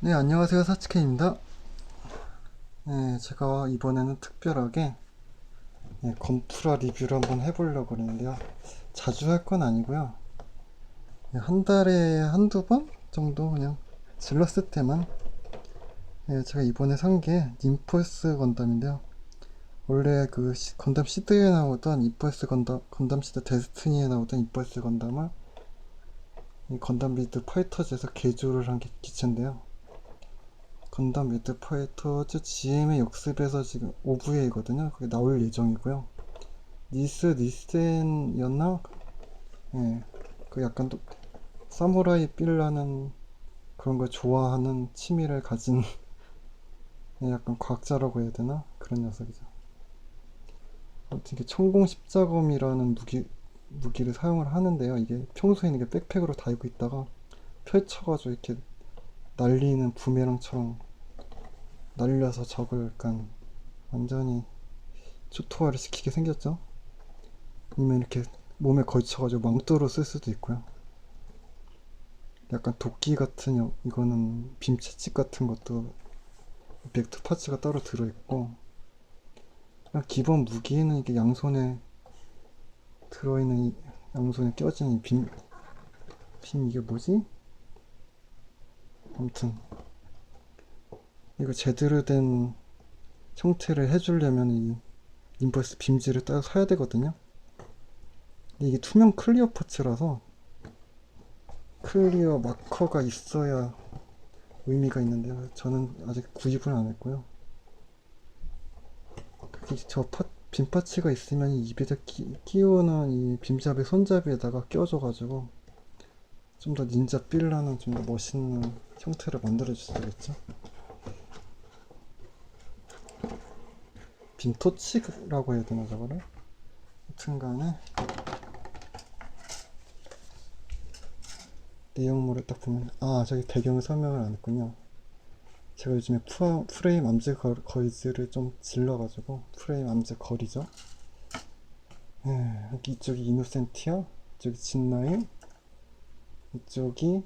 네, 안녕하세요. 사치케입니다. 네, 제가 이번에는 특별하게 네, 건프라 리뷰를 한번 해보려고 그러는데요. 자주 할 건 아니고요. 네, 한 달에 한두 번 정도 그냥 질렀을 때만 네, 제가 이번에 산 게 님포스 건담인데요. 원래 그 시- 건담 시드에 나오던 이펄스 건담, 건담 시드 데스티니에 나오던 이펄스 건담을 이 건담 리드 파이터즈에서 개조를 한 게 기체인데요. 건담 매드 파이터즈 GM의 역습에서 지금 OVA거든요. 그게 나올 예정이고요. 니스 니센이었나? 예, 그 약간 또 사무라이 빌라는 그런 걸 좋아하는 취미를 가진 예, 약간 과학자라고 해야 되나? 그런 녀석이죠. 이게 천공 십자검이라는 무기 무기를 사용을 하는데요. 이게 평소에는 이게 백팩으로 달고 있다가 펼쳐가지고 이렇게 날리는 부메랑처럼 날려서 적을 약간 완전히 초토화를 시키게 생겼죠. 아니면 이렇게 몸에 걸쳐가지고 망토로 쓸 수도 있고요. 약간 도끼 같은 여- 이거는 빔 채찍 같은 것도 벡터 파츠가 따로 들어있고 기본 무기는 이게 양손에 들어있는 이 양손에 껴진 이 빔, 빔 이게 뭐지? 아무튼 이거 제대로 된 형태를 해주려면 이 인버스 빔지를 따로 사야 되거든요. 근데 이게 투명 클리어 파츠라서 클리어 마커가 있어야 의미가 있는데요. 저는 아직 구입을 안 했고요. 저 파, 빔 파츠가 있으면 이 입에다 끼, 끼우는 이 빔잡이 손잡이에다가 껴줘가지고 좀 더 닌자 빌라는 좀 더 멋있는 형태를 만들어 주시겠죠? 빔토치라고 해야 되나 저거를? 하여튼간에 내용물을 딱 보면 아 저기 배경을 설명을 안 했군요. 제가 요즘에 푸, 프레임 암즈 거, 거리즈를 좀 질러가지고 프레임 암즈 거리죠? 예, 여기 이쪽이 이노센티아 이쪽이 진나인 이쪽이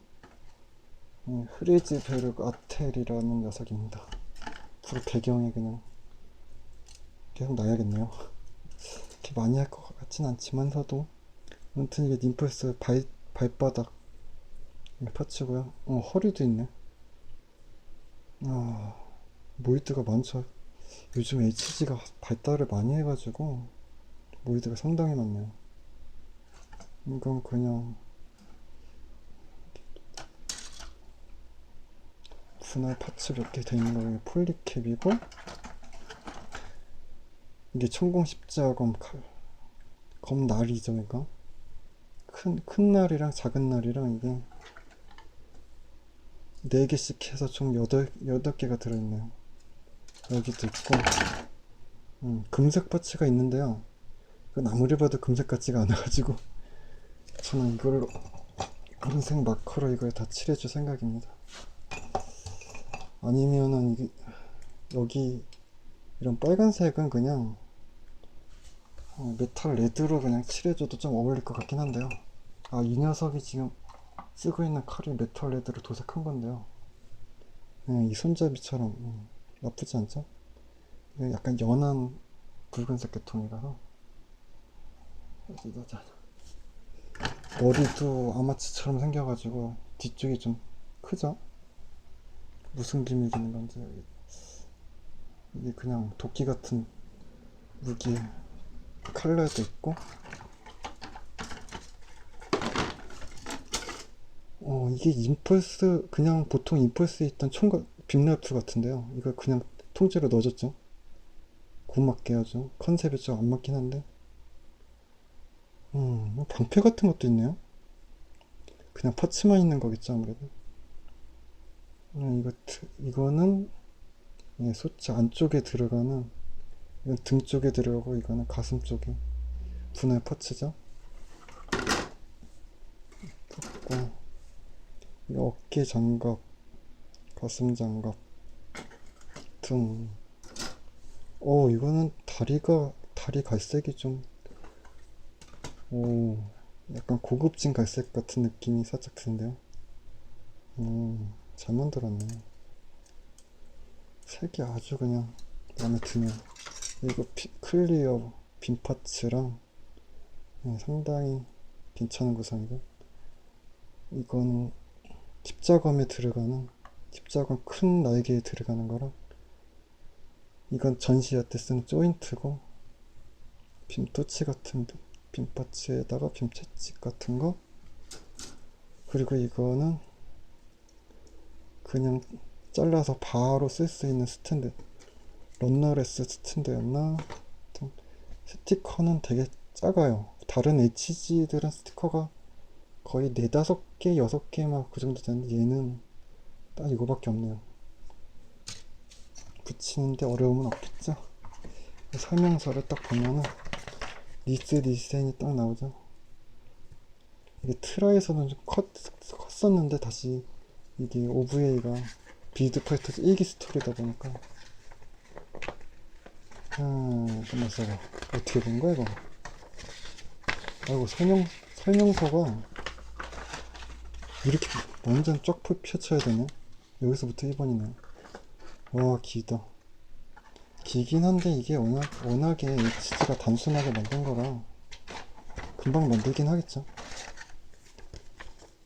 음, 흐리즈 베르그 아텔이라는 녀석입니다. 앞으로 배경에 그냥 계속 놔야겠네요. 이렇게 많이 할 것 같진 않지만서도 아무튼 이게 님프스 발, 발바닥 파츠고요. 어 허리도 있네. 아 모이드가 많죠. 요즘 HG가 발달을 많이 해가지고 모이드가 상당히 많네요. 이건 그냥 분할 파츠 몇 개 돼 있는 거 폴리캡이고 이게 천공 십자검 칼 검날이죠 이거 큰, 큰 날이랑 작은 날이랑 이게 4개씩 해서 총 8, 8개가 들어있네요. 여기도 있고. 음, 금색 파츠가 있는데요. 그건 아무리 봐도 금색 같지가 않아가지고 저는 이걸로 금색 마커로 이걸 다 칠해줄 생각입니다. 아니면은 이게 여기 이런 빨간색은 그냥 어, 메탈 레드로 그냥 칠해줘도 좀 어울릴 것 같긴 한데요. 아, 이 녀석이 지금 쓰고 있는 칼이 메탈 레드로 도색한 건데요. 네, 이 손잡이처럼 음, 나쁘지 않죠? 이게 약간 연한 붉은색 계통이라서. 머리도 아마치처럼 생겨가지고 뒤쪽이 좀 크죠? 무슨 기믹이 있는 건지 이게 그냥 도끼 같은 무기 칼날도 있고. 어 이게 임펄스 그냥 보통 임펄스에 있던 총각 빔라이플 같은데요. 이걸 그냥 통째로 넣어줬죠. 고맙게 하죠 컨셉이 좀안 맞긴 한데. 음 방패 같은 것도 있네요. 그냥 파츠만 있는 거겠죠 아무래도. 음, 이거 트- 이거는 예, 소치 안쪽에 들어가는 이건 등 쪽에 들어가고 이거는 가슴 쪽에 분할. 붙고 이 어깨 장갑, 가슴 장갑, 등. 어 이거는 다리가 다리 갈색이 좀 오, 약간 고급진 갈색 같은 느낌이 살짝 드는데요. 음, 잘 만들었네. 색이 아주 그냥 마음에 드네요. 이거 피- 클리어 빈 파츠랑 네, 상당히 괜찮은 구성이고 이거는 십자검에 들어가는 십자검 큰 날개에 들어가는 거랑 이건 전시할 때 쓰는 조인트고 빔 토치 같은 빔- 빔파츠에다가 빔 채찍 같은 거? 그리고 이거는 그냥 잘라서 바로 쓸 수 있는 스탠드 런너레스 스탠드였나? 스티커는 되게 작아요. 다른 HG들은 스티커가 거의 네다섯 개 여섯 개막 그 정도 되는데 얘는 딱 이거밖에 없네요. 붙이는데 어려움은 없겠죠? 설명서를 딱 보면은 니스 디자인이 딱 나오죠. 이게 트라에서는 좀 컸, 컸었는데 다시 이게 OVA가 비드 파이터즈 1기 스토리다 보니까 아 잠깐만 있어봐 어떻게 본 거야 이거? 아이고 설명 설명서가 이렇게 완전 쫙 펴- 펼쳐야 되네. 여기서부터 1번이네. 와 길다. 길긴 한데 이게 워낙, 워낙에 HG가 단순하게 만든 거라 금방 만들긴 하겠죠.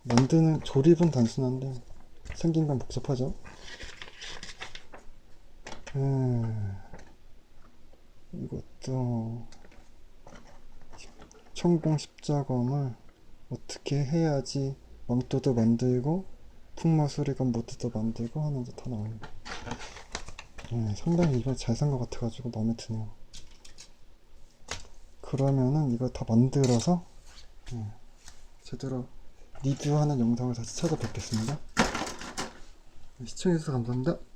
만드는 조립은 단순한데 생긴 건 복잡하죠. 음, 이것도 천공 십자검을 어떻게 해야지 왕도도 만들고 풍마수리검 모드도 만들고 하는지 다 나와요. 네, 상당히 이걸 잘 산 것 같아가지고 마음에 드네요. 그러면은 이거 다 만들어서 네, 제대로 리뷰하는 영상을 다시 찾아뵙겠습니다. 시청해주셔서 감사합니다